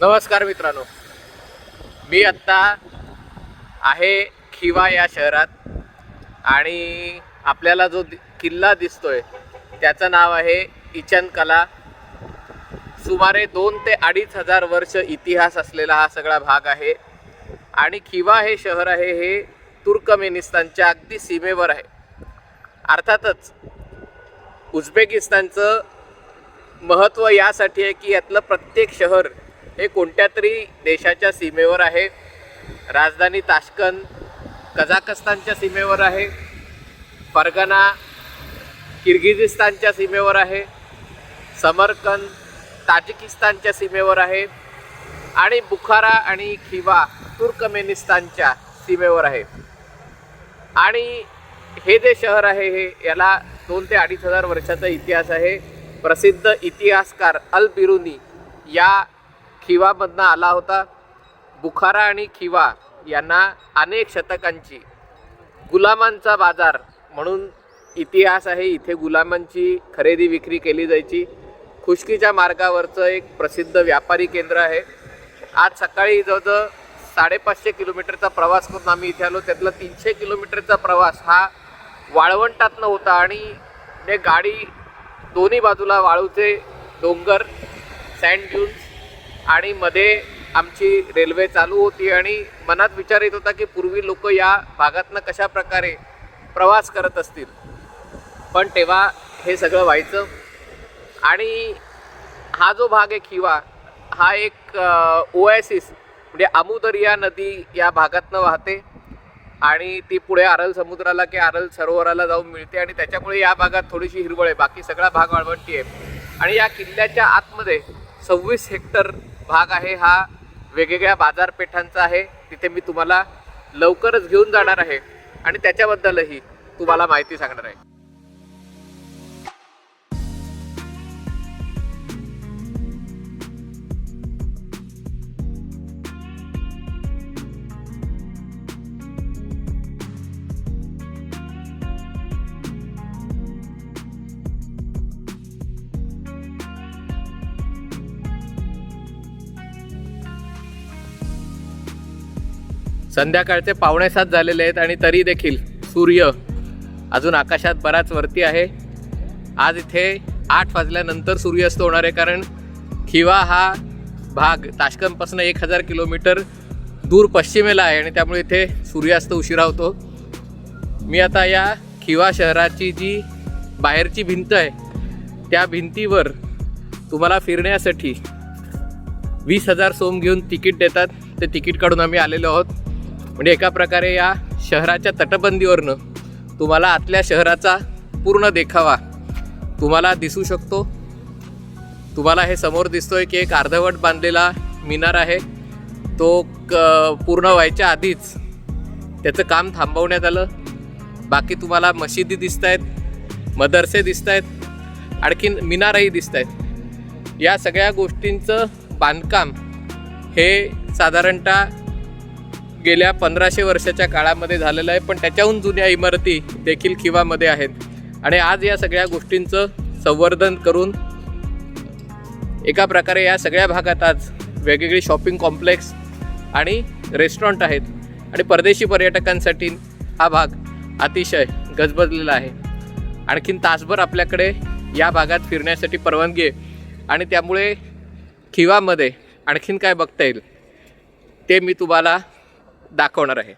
नमस्कार मित्रांनो. मी आत्ता आहे खिवा या शहरात आणि आपल्याला जो दि- किल्ला दिसतोय त्याचं नाव आहे इचन कला. सुमारे दोन ते अडीच हजार वर्ष इतिहास असलेला हा सगळा भाग आहे. आणि खिवा हे शहर आहे हे तुर्कमेनिस्तानच्या अगदी सीमेवर आहे. अर्थातच उझबेकिस्तानचं महत्त्व यासाठी आहे की यातलं प्रत्येक शहर हे कोणत्या तरी देशाच्या सीमेवर आहे? राजधानी ताशकंद कझाकस्तानच्या सीमेवर आहे. परगना किर्गिझिस्तानच्या सीमेवर आहे. समरकंद ताजिकिस्तानच्या सीमेवर आहे. आणि बुखारा आणि खिवा तुर्कमेनिस्तानच्या सीमेवर आहे. आणि हे जे शहर आहे हे याला दोन ते अडीच हजार वर्षाचा इतिहास आहे. प्रसिद्ध इतिहासकार अल बिरुनी या खिवामधनं आला होता. बुखारा आणि खिवा यांना अनेक शतकांची गुलामांचा बाजार म्हणून इतिहास आहे. इथे गुलामांची खरेदी विक्री केली जायची. खुशकीच्या मार्गावरचं एक प्रसिद्ध व्यापारी केंद्र आहे. आज सकाळी जवळजवळ साडेपाचशे किलोमीटरचा प्रवास करून आम्ही इथे आलो. त्यातला तीनशे किलोमीटरचा प्रवास हा वाळवंटातनं होता आणि ते गाडी दोन्ही बाजूला वाळूचे डोंगर सँड ड्यून्स आणि मध्ये आमची रेल्वे चालू होती आणि मनात विचार येत होता की पूर्वी लोक या भागातनं कशा प्रकारे प्रवास करत असतील. पण तेव्हा हे सगळं व्हायचं. आणि हा जो भाग आहे खिवा हा एक ओएसिस म्हणजे अमुदरिया नदी या भागातनं वाहते. आणि ती पुढे आरल समुद्राला की आरल सरोवराला जाऊन मिळते आणि त्याच्यामुळे या भागात थोडीशी हिरवळ आहे. बाकी सगळा भाग वाळवंटी आहे. आणि या किल्ल्याच्या आतमध्ये सव्वीस हेक्टर भाग आहे हा वेगवेगळ्या बाजारपेठांचा आहे. तिथे मी तुम्हाला लवकरच घेऊन जाणार आहे आणि त्याच्याबद्दलही तुम्हाला माहिती सांगणार आहे. संध्याकाळचे पावणेसात झालेले आहेत आणि तरी देखील सूर्य अजून आकाशात बराच वरती आहे. आज इथे आठ वाजल्यानंतर सूर्यास्त होणार आहे कारण खिवा हा भाग ताशकंदपासून एक हजार किलोमीटर दूर पश्चिमेला आहे आणि त्यामुळे इथे सूर्यास्त उशिरा होतो. मी आता या खिवा शहराची जी बाहेरची भिंत आहे त्या भिंतीवर तुम्हाला फिरण्यासाठी वीस हजार सोम घेऊन तिकीट देतात. ते तिकीट काढून आम्ही आलेलो आहोत. म्हणजे एका प्रकारे या शहराच्या तटबंदीवरनं तुम्हाला आतल्या शहराचा पूर्ण देखावा तुम्हाला दिसू शकतो. तुम्हाला हे समोर दिसतोय की एक अर्धवट बांधलेला मिनार आहे. तो क पूर्ण व्हायच्या आधीच त्याचं काम थांबवण्यात आलं. बाकी तुम्हाला मशिदी दिसत आहेत मदरसे दिसत आहेत आणखीन मिनारही दिसत आहेत या सगळ्या गोष्टींचं बांधकाम हे साधारणतः गेल्या पंधराशे वर्षाच्या काळामध्ये झालेलं आहे पण त्याच्याहून जुन्या इमारती देखील खिवामध्ये आहेत. आणि आज या सगळ्या गोष्टींचं संवर्धन करून एका प्रकारे या सगळ्या भागात आज वेगवेगळी शॉपिंग कॉम्प्लेक्स आणि रेस्टॉरंट आहेत. आणि परदेशी पर्यटकांसाठी हा भाग अतिशय गजबजलेला आहे. आणखीन तासभर आपल्याकडे या भागात फिरण्यासाठी परवानगी आहे. आणि त्यामुळे खिवामध्ये आणखीन काय बघता येईल ते मी तुम्हाला दाखवणार आहे.